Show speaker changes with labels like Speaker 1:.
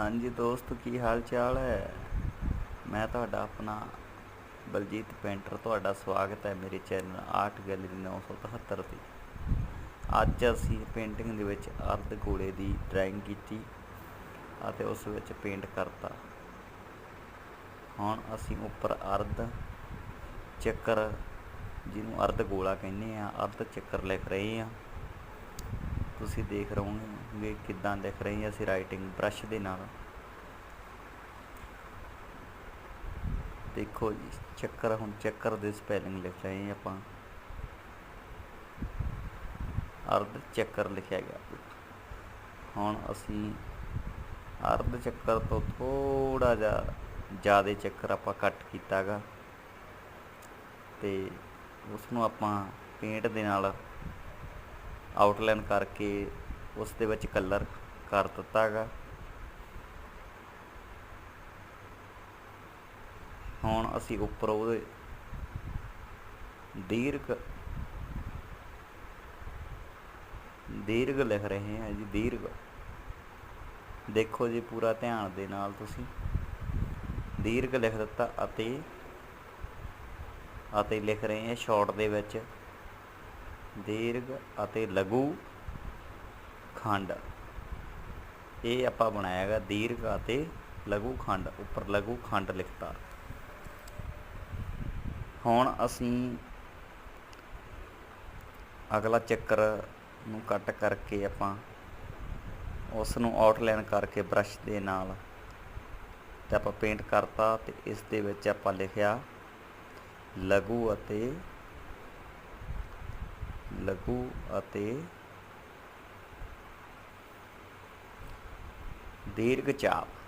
Speaker 1: ਹਾਂਜੀ ਦੋਸਤ, ਕੀ ਹਾਲ ਚਾਲ ਹੈ? ਮੈਂ ਤੁਹਾਡਾ ਆਪਣਾ ਬਲਜੀਤ ਪੇਂਟਰ, ਤੁਹਾਡਾ ਸਵਾਗਤ ਹੈ ਮੇਰੇ ਚੈਨਲ ਆਰਟ ਗੈਲਰੀ 973 ਤੇ। ਅੱਜ ਅਸੀਂ ਪੇਂਟਿੰਗ ਦੇ ਵਿੱਚ ਅਰਧ ਗੋਲੇ ਦੀ ਡਰਾਇੰਗ ਕੀਤੀ ਅਤੇ ਉਸ ਵਿੱਚ ਪੇਂਟ ਕਰਤਾ। ਹੁਣ ਅਸੀਂ ਉੱਪਰ ਅਰਧ ਚੱਕਰ, ਜਿਹਨੂੰ ਅਰਧ ਗੋਲਾ ਕਹਿੰਦੇ ਆ ਅਰਧ ਚੱਕਰ ਲਿਖ ਰਹੇ ਆ ਤੁਸੀਂ ਦੇਖ ਰਹੋਗੇ ਕਿੱਦਾਂ ਲਿਖ ਰਹੇ ਹਾਂ ਅਸੀਂ ਰਾਈਟਿੰਗ ਬ੍ਰਸ਼ ਦੇ ਨਾਲ। ਦੇਖੋ ਜੀ, ਚੱਕਰ ਹੁਣ ਚੱਕਰ ਦੇ ਸਪੈਲਿੰਗ ਲਿਖ ਰਹੇ ਹਾਂ ਆਪਾਂ। ਅਰਧ ਚੱਕਰ ਲਿਖਿਆ ਗਿਆ। ਹੁਣ ਅਸੀਂ ਅਰਧ ਚੱਕਰ ਤੋਂ ਥੋੜਾ ਜਿਹਾ ਜ਼ਿਆਦਾ ਚੱਕਰ ਆਪਾਂ ਕੱਟ ਕੀਤਾਗਾ। ਤੇ ਉਸ ਨੂੰ ਆਪਾਂ ਪੇਂਟ ਦੇ ਨਾਲ ਆਊਟਲਾਈਨ ਕਰਕੇ ਉਸ ਦੇ ਵਿੱਚ ਕਲਰ ਕਰ ਦਿੱਤਾ ਹੈਗਾ। ਹੁਣ ਅਸੀਂ ਉੱਪਰ ਉਹਦੇ ਦੀਰਘ ਦੀਰਘ ਲਿਖ ਰਹੇ ਹਾਂ ਜੀ, ਦੀਰਘ। ਦੇਖੋ ਜੀ ਪੂਰਾ ਧਿਆਨ ਦੇ ਨਾਲ ਤੁਸੀਂ। ਦੀਰਘ ਲਿਖ ਦਿੱਤਾ ਅਤੇ ਅਤੇ ਲਿਖ ਰਹੇ ਹਾਂ ਸ਼ਾਰਟ ਦੇ ਵਿੱਚ। ਦੀਰਘ ਅਤੇ ਲਘੂ ਖੰਡ। ਇਹ ਆਪਾਂ ਬਣਾਇਆ ਹੈਗਾ ਦੀਰਘ ਅਤੇ ਲਘੂ ਖੰਡ, ਉੱਪਰ ਲਘੂ ਖੰਡ ਲਿਖਤਾ। ਹੁਣ ਅਸੀਂ ਅਗਲਾ ਚੱਕਰ ਨੂੰ ਕੱਟ ਕਰਕੇ ਆਪਾਂ ਉਸ ਨੂੰ ਆਊਟਲਾਈਨ ਕਰਕੇ ਬ੍ਰਸ਼ ਦੇ ਨਾਲ ਤੇ ਆਪਾਂ ਪੇਂਟ ਕਰਤਾ ਤੇ ਇਸ ਦੇ ਵਿੱਚ ਆਪਾਂ ਲਿਖਿਆ ਲਘੂ ਅਤੇ ਲਘੂ ਅਤੇ ਦੀਰਘ ਚਾਪ